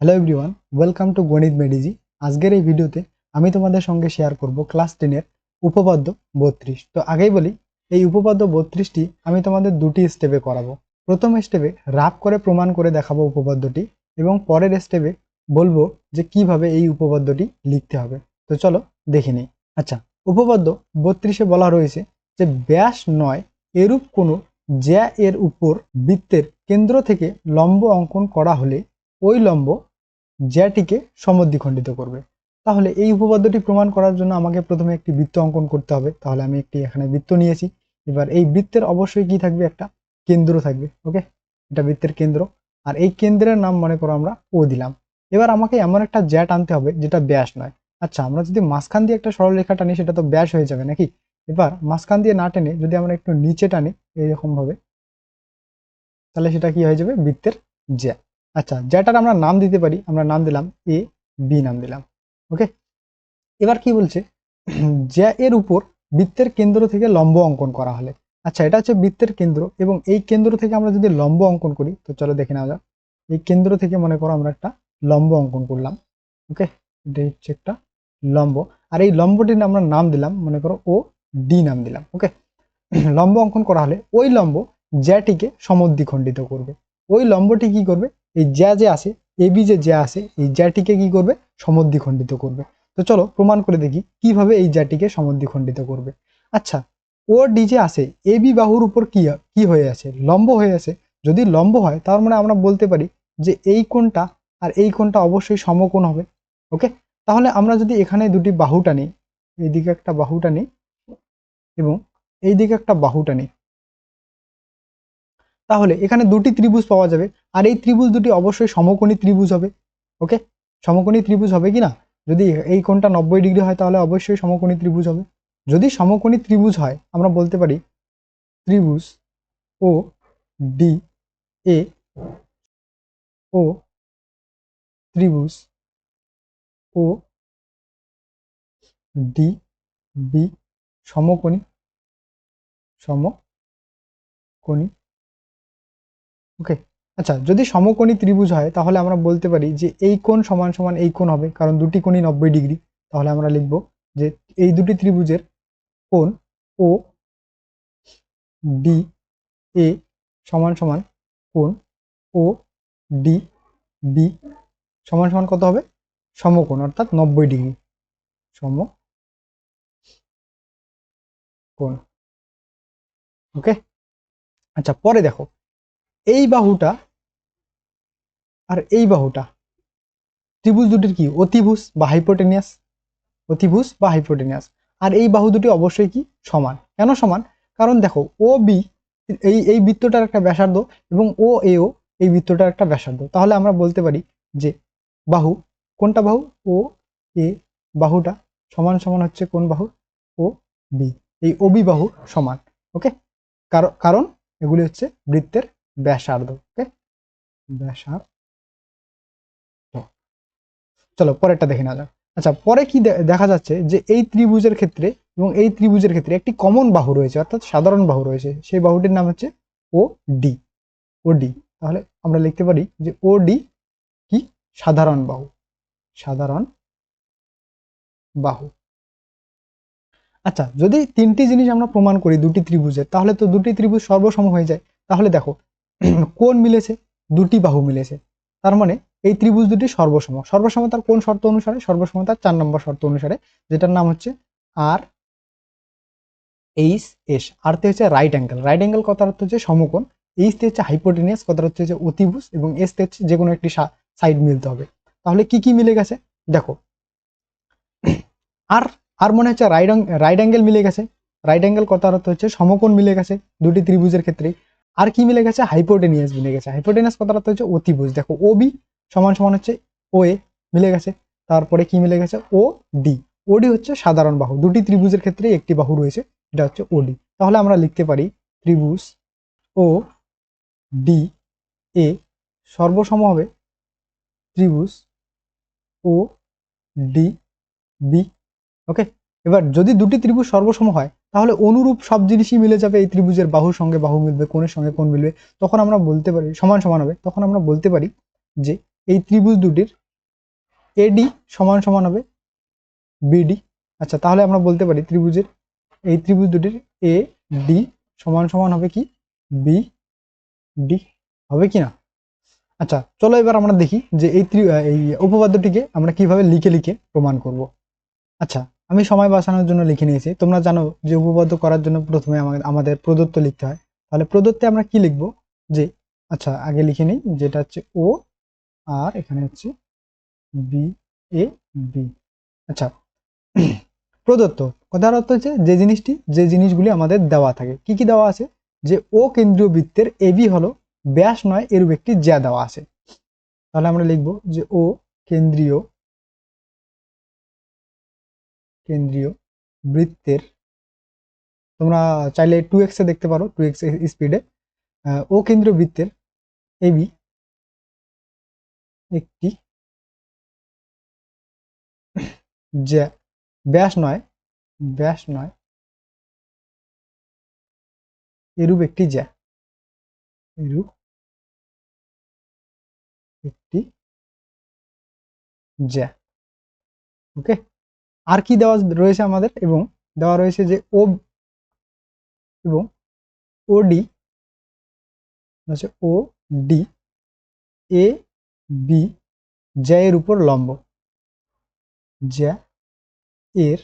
Hello everyone welcome to গণিত মেডিজি আজকের এই ভিডিওতে আমি তোমাদের সঙ্গে শেয়ার করব ক্লাস টেনের উপপাদ্য বত্রিশ। তো আগেই বলি, এই উপপাদ্য বত্রিশটি আমি তোমাদের দুটি স্টেপে করাবো। প্রথম স্টেপে রাফ করে প্রমাণ করে দেখাবো উপপাদ্যটি এবং পরের স্টেপে বলব যে কীভাবে এই উপপাদ্যটি লিখতে হবে। তো চলো দেখে নিই। আচ্ছা উপপাদ্য বত্রিশে বলা রয়েছে যে ব্যাস নয় এরূপ কোনো জ্যা এর উপর বৃত্তের কেন্দ্র থেকে লম্ব অঙ্কন করা হলে ওই লম্ব জ্যাটিকে সমদ্বিখণ্ডিত করবে। তাহলে এই উপপাদ্যটি প্রমাণ করার জন্য আমাকে প্রথমে একটি বৃত্ত অঙ্কন করতে হবে। তাহলে আমি একটি এখানে বৃত্ত নিয়েছি। এবার এই বৃত্তের অবশ্যই কি থাকবে? একটা কেন্দ্র থাকবে, ওকে? এটা বৃত্তের কেন্দ্র। আর এই কেন্দ্রের নাম, মনে করো, আমরা ও দিলাম। এবার আমাকে এমন একটা জ্যাট আনতে হবে যেটা ব্যাস নয়। আচ্ছা আমরা যদি মাঝখান দিয়ে একটা সরলরেখা টানি, সেটা তো ব্যাস হয়ে যাবে নাকি? এবার মাঝখান দিয়ে না টেনে যদি আমরা একটু নিচে টানি, এইরকমভাবে, তাহলে সেটা কি হয়ে যাবে? বৃত্তের জ্যা আচ্ছা যেটার আমরা নাম দিতে পারি, আমরা নাম দিলাম এ বি নাম দিলাম ওকে এবার কি বলছে? জ্যা এর উপর বৃত্তের কেন্দ্র থেকে লম্ব অঙ্কন করা হলে। আচ্ছা এটা হচ্ছে বৃত্তের কেন্দ্র এবং এই কেন্দ্র থেকে আমরা যদি লম্ব অঙ্কন করি, তো চলো দেখে নেওয়া যাক। এই কেন্দ্র থেকে মনে করো আমরা একটা লম্ব অঙ্কন করলাম ওকে এটা হচ্ছে একটা লম্ব। আর এই লম্বটির আমরা নাম দিলাম, মনে করো ও ডি নাম দিলাম ওকে লম্ব অঙ্কন করা হলে ওই লম্ব জ্যাটিকে সমদ্বিখণ্ডিত করবে। ওই লম্বটি কি করবে? এই জ্যা যে আছে এবি যে জ্যা আছে, এই জ্যাটিকে কি করবে? সমদ্বিখণ্ডিত করবে। তো চলো প্রমাণ করে দেখি কীভাবে এই জ্যাটিকে সমদ্বিখণ্ডিত করবে। আচ্ছা ও ডি যে আছে এবি বাহুর উপর কি কি হয়ে আছে? লম্ব হয়ে আছে। যদি লম্ব হয়, তার মানে আমরা বলতে পারি যে এই কোণটা আর এই কোণটা অবশ্যই সমকোণ হবে। ওকে? তাহলে আমরা যদি এখানে দুটি বাহুটা নিই, এইদিকে একটা বাহুটা নিই এবং এইদিকে একটা বাহুটা নিই। তাহলে এখানে দুটি ত্রিভুজ পাওয়া যাবে। আর এই ত্রিভুজ দুটি অবশ্যই সমকোণী ত্রিভুজ হবে ওকে সমকোণী ত্রিভুজ হবে কি না? যদি এই কোণটা নব্বই ডিগ্রি হয় তাহলে অবশ্যই সমকোণী ত্রিভুজ হবে। যদি সমকোণী ত্রিভুজ হয়, আমরা বলতে পারি ত্রিভুজ ও ডি এ ও ত্রিভুজ ও ডি বি সমকোণী সমকোণী ওকে আচ্ছা যদি সমকোণী ত্রিভুজ হয়, তাহলে আমরা বলতে পারি যে এই কোণ সমান সমান এই কোণ হবে, কারণ দুটি কোণই নব্বই ডিগ্রি। তাহলে আমরা লিখব যে এই দুটি ত্রিভুজের কোণ ও ডি এ সমান সমান কোণ ও ডি বি সমান সমান কত হবে? সমকোণ, অর্থাৎ নব্বই ডিগ্রি। সম কোণ। ওকে আচ্ছা পরে দেখো। এই বাহুটা আর এই বাহুটা। ত্রিভুজ দুটির কি? অতিভুজ বা হাইপোটেনিয়াস অতিভুজ বা হাইপোটেনিয়াস আর এই বাহু দুটি অবশ্যই কি? সমান। কেন সমান? কারণ দেখো ও বি এই এই বৃত্তটার একটা ব্যাসার্ধ এবং ও এও এই বৃত্তটার একটা ব্যাসার্ধ। তাহলে আমরা বলতে পারি যে বাহু, কোনটা বাহু? ও এ বাহুটা সমান সমান হচ্ছে কোন বাহু? ও বি এই ওবি বাহু সমান ওকে কারণ এগুলি হচ্ছে বৃত্তের ব্যাসার্ধ ওকে ব্যাসার্ধ চলো পরেরটা দেখে নেওয়া যাক। আচ্ছা পরে কি দেখা যাচ্ছে যে এই ত্রিভুজের ক্ষেত্রে এবং এই ত্রিভুজের ক্ষেত্রে একটি কমন বাহু রয়েছে, অর্থাৎ সাধারণ বাহু রয়েছে। সেই বাহুটির নাম হচ্ছে ও ডি ও ডি তাহলে আমরা লিখতে পারি যে ও ডি কি? সাধারণ বাহু সাধারণ বাহু। আচ্ছা যদি তিনটি জিনিস আমরা প্রমাণ করি দুটি ত্রিভুজের, তাহলে তো দুটি ত্রিভুজ সর্বসম হয়ে যায়। তাহলে দেখো কোন মিলেছে? দুটি বাহু মিলেছে। তার মানে এই ত্রিভুজ দুটি সর্বসম। সর্বসমতার কোন শর্ত অনুসারে? সর্বসমতার চার নম্বর শর্ত অনুসারে, যেটার নাম হচ্ছে আর এইচ এস আরতে হচ্ছে রাইট অ্যাঙ্গেল রাইট অ্যাঙ্গেল কথার অর্থ হচ্ছে সমকোণ। এইচ তে হচ্ছে হাইপোটেনিয়াস কথার অর্থ হচ্ছে অতিভুজ এবং এস তে হচ্ছে যে কোনো একটি সাইড মিলতে হবে। তাহলে কি কি মিলে গেছে? দেখো। আর আর মনে হচ্ছে রাইট রাইট অ্যাঙ্গেল মিলে গেছে। রাইট অ্যাঙ্গেল কথার অর্থ হচ্ছে সমকোণ মিলে গেছে দুটি ত্রিভুজের ক্ষেত্রেই আর কি মিলে গেছে? হাইপোটেনিয়াস মিলে গেছে। হাইপোটেনিয়াস অর্থ হচ্ছে অতিভুজ। দেখো ও বি সমান সমান হচ্ছে ও এ মিলে গেছে। তারপরে কি মিলে গেছে? ও ডি ওডি হচ্ছে সাধারণ বাহু। দুটি ত্রিভুজের ক্ষেত্রে একটি বাহু রয়েছে, এটা হচ্ছে ওডি তাহলে আমরা লিখতে পারি ত্রিভুজ ও ডি এ সর্বসম হবে ত্রিভুজ ও ডি বি ওকে এবার যদি দুটি ত্রিভুজ সর্বসম হয় তাহলে অনুরূপ সব জিনিসই মিলে যাবে, এই ত্রিভুজের বাহুর সঙ্গে বাহু মিলবে, কোণের সঙ্গে কোণ মিলবে। তখন আমরা বলতে পারি, সমান সমান হবে, তখন আমরা বলতে পারি যে এই ত্রিভুজ দুটির এডি সমান সমান হবে বিডি আচ্ছা তাহলে আমরা বলতে পারি ত্রিভুজের, এই ত্রিভুজ দুটির এ ডি সমান সমান হবে কি? বি ডি হবে কি না? আচ্ছা চলো এবার আমরা দেখি যে এই এই উপপাদ্যটিকে আমরা কীভাবে লিখে লিখে প্রমাণ করব। আচ্ছা আমি সময় বাঁচানোর জন্য লিখে নিয়েছি। তোমরা জানো যে উপপাদ্য করার জন্য প্রথমে আমাদের প্রদত্ত লিখতে হয়। তাহলে প্রদত্তে আমরা কি লিখব? যে আচ্ছা আগে লিখে নিই, যেটা হচ্ছে ও আর এখানে হচ্ছে বি এ বি আচ্ছা প্রদত্ত। কথার অর্থ হচ্ছে যে জিনিসটি, যে জিনিসগুলি আমাদের দেওয়া থাকে। কি কি দেওয়া আছে? যে ও কেন্দ্রীয় বৃত্তের এবি হলো ব্যাস নয়, এরূপ একটি জ্যা দেওয়া আছে। তাহলে আমরা লিখব যে ও কেন্দ্রীয় কেন্দ্রীয় বৃত্তের, তোমরা চাইলে টু এক্সে দেখতে পারো টু এক্স স্পিডে ও কেন্দ্রীয় বৃত্তের এবি একটি জ্যা, ব্যাস নয় ব্যাস নয়, এরূপ একটি জ্যা, এরূপ একটি জ্যা। ওকে আর কি দেওয়া রয়েছে আমাদের? এবং দেওয়া রয়েছে যে ও এবং ও ডি হচ্ছে ও ডি এ বি জ্যা এর উপর লম্ব। জ্যা এর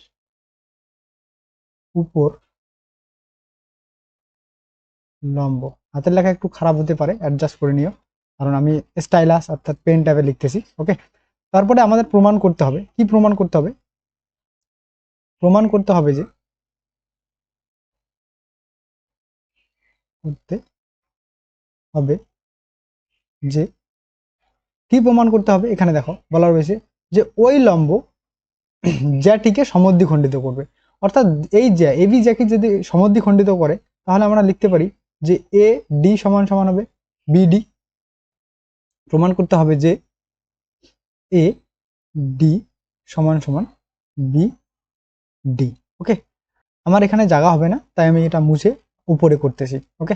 উপর লম্ব। হাতের লেখা একটু খারাপ হতে পারে অ্যাডজাস্ট করে নিও। কারণ আমি স্টাইলাস অর্থাৎ পেন ট্যাবে লিখতেছি ওকে তারপরে আমাদের প্রমাণ করতে হবে। কি প্রমাণ করতে হবে? প্রমাণ করতে হবে যে করতে হবে যে কি প্রমাণ করতে হবে? এখানে দেখো বলা রয়েছে যে ওই লম্ব জ্যাটিকে সমদ্বিখণ্ডিত করবে। অর্থাৎ এই জ্যা এবি জ্যাকে যদি সমদ্বিখণ্ডিত করে, তাহলে আমরা লিখতে পারি যে এ, ডি সমান সমান হবে বিডি প্রমাণ করতে হবে যে এ, ডি সমান সমান বি ডি ওকে আমার এখানে জায়গা হবে না, তাই আমি এটা মুছে উপরে করতেছি ওকে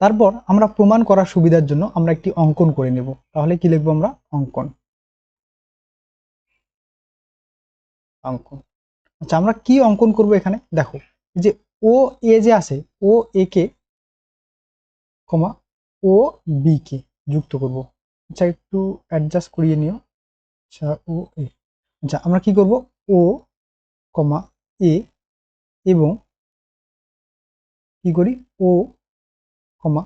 তারপর আমরা প্রমাণ করার সুবিধার জন্য আমরা একটি অঙ্কন করে নেব, তাহলে কি লিখব আমরা? অঙ্কন। অঙ্কন। আচ্ছা আমরা কি অঙ্কন করব এখানে? দেখো যে ও এ যে আছে ও এ কে, কমা ও বি কে যুক্ত করব। আচ্ছা একটু অ্যাডজাস্ট করিয়ে নিও। আচ্ছা ও এ আচ্ছা আমরা কি করব? ও কমা এ এবং কি করি? ও কমা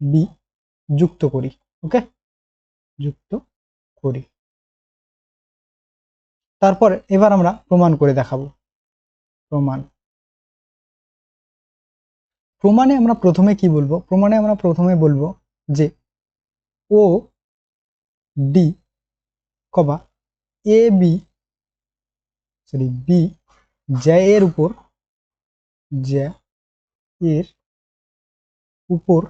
বি যুক্ত করি, ওকে? যুক্ত করি। তারপর এবার আমরা প্রমাণ করে দেখাবো। প্রমাণ। প্রমাণে আমরা প্রথমে কি বলব? প্রমাণে আমরা প্রথমে বলব যে ও ডি কবা এ বি সরি বি জ্যা এর উপর জ্যা এর উপর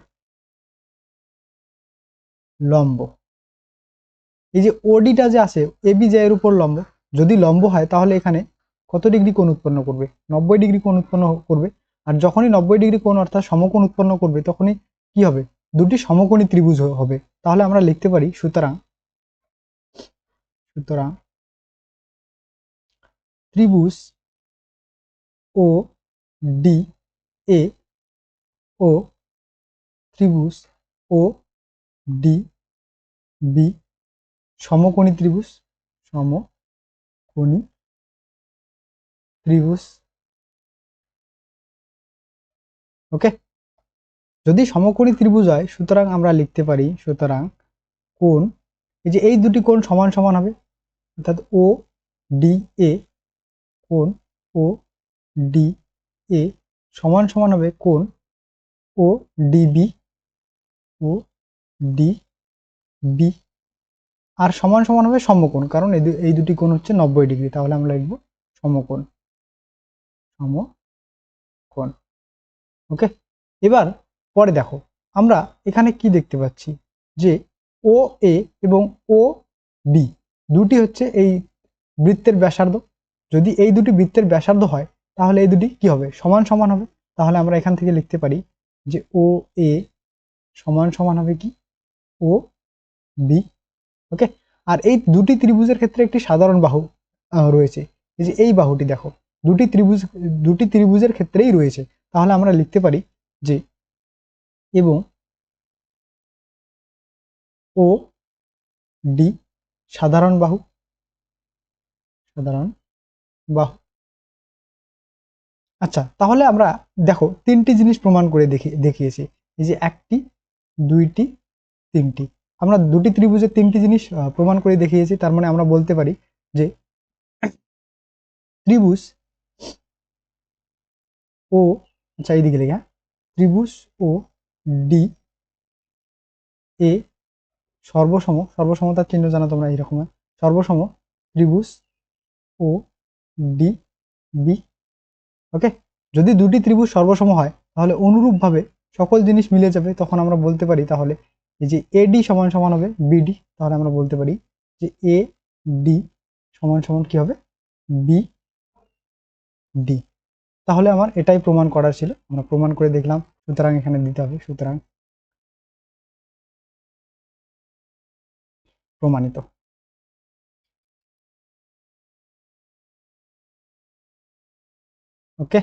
লম্ব। এই যে ওডিটা যে আছে এবি জ্যা এর উপর লম্ব, যদি লম্ব হয়, তাহলে এখানে কত ডিগ্রি কোণ উৎপন্ন করবে? নব্বই ডিগ্রি কোণ উৎপন্ন করবে। আর যখনই নব্বই ডিগ্রি কোণ, অর্থাৎ সমকোণ উৎপন্ন করবে, তখনই কি হবে? দুটি সমকোণী ত্রিভুজ হবে। তাহলে আমরা লিখতে পারি সুতরাং সুতরাং ত্রিভুজ ও ডি এ ও ত্রিভুজ ও ডি বি সমকোণী ত্রিভুজ সমকোণী ত্রিভুজ। ওকে? যদি সমকোণী ত্রিভুজ হয়, সুতরাং আমরা লিখতে পারি, সুতরাং কোণ, এই যে এই দুটি কোণ সমান সমান হবে, অর্থাৎ ও ডি এ কোণ ও ডি এ সমান সমান হবে কোণ ও ডিবি ও ডি বি। আর সমান সমান হবে সমকোণ, কারণ এই দুটি কোণ হচ্ছে নব্বই ডিগ্রি, তাহলে আমরা লিখব সমকোণ। সমকোণ। ওকে? এবার পরে দেখো, আমরা এখানে কি দেখতে পাচ্ছি? যে ও, এ এবং ও, বি, দুটি হচ্ছে এই বৃত্তের ব্যাসার্ধ। যদি এই দুটি বৃত্তের ব্যাসার্ধ হয়, তাহলে এই দুটি কি হবে? সমান সমান হবে। তাহলে আমরা এখান থেকে লিখতে পারি যে ও এ সমান সমান হবে কি? ও বি ওকে আর এই দুটি ত্রিভুজের ক্ষেত্রে একটি সাধারণ বাহু রয়েছে। এই যে এই বাহুটি দেখো, দুটি ত্রিভুজ, দুটি ত্রিভুজের ক্ষেত্রেই রয়েছে। তাহলে আমরা লিখতে পারি যে এবং ও ডি সাধারণ বাহু, সাধারণ বাহু। আচ্ছা তাহলে আমরা দেখো তিনটি জিনিস প্রমাণ করে দেখি, দেখিয়েছি। এই যে একটি, দুইটি, তিনটি। আমরা দুটি ত্রিভুজের তিনটি জিনিস প্রমাণ করে দেখিয়েছি, তার মানে আমরা বলতে পারি যে ত্রিভুজ ও আচ্ছা এইদিকে লেখা ত্রিভুজ ও ডি এ সর্বসম, সর্বসমতার চিহ্ন জানা তোমরা, এইরকম সর্বসম ত্রিভুজ ও ডি বি ওকে যদি দুটি ত্রিভুজ সর্বসম হয়, তাহলে অনুরূপভাবে সকল জিনিস মিলে যাবে, তখন আমরা বলতে পারি তাহলে এই যে এডি সমান সমান হবে বিডি তাহলে আমরা বলতে পারি যে এ ডি সমান সমান কি হবে? বি ডি তাহলে আমার এটাই প্রমাণ করার ছিল, আমরা প্রমাণ করে দেখলাম, সুতরাং এখানে দিতে হবে, সুতরাং প্রমাণিত। ওকে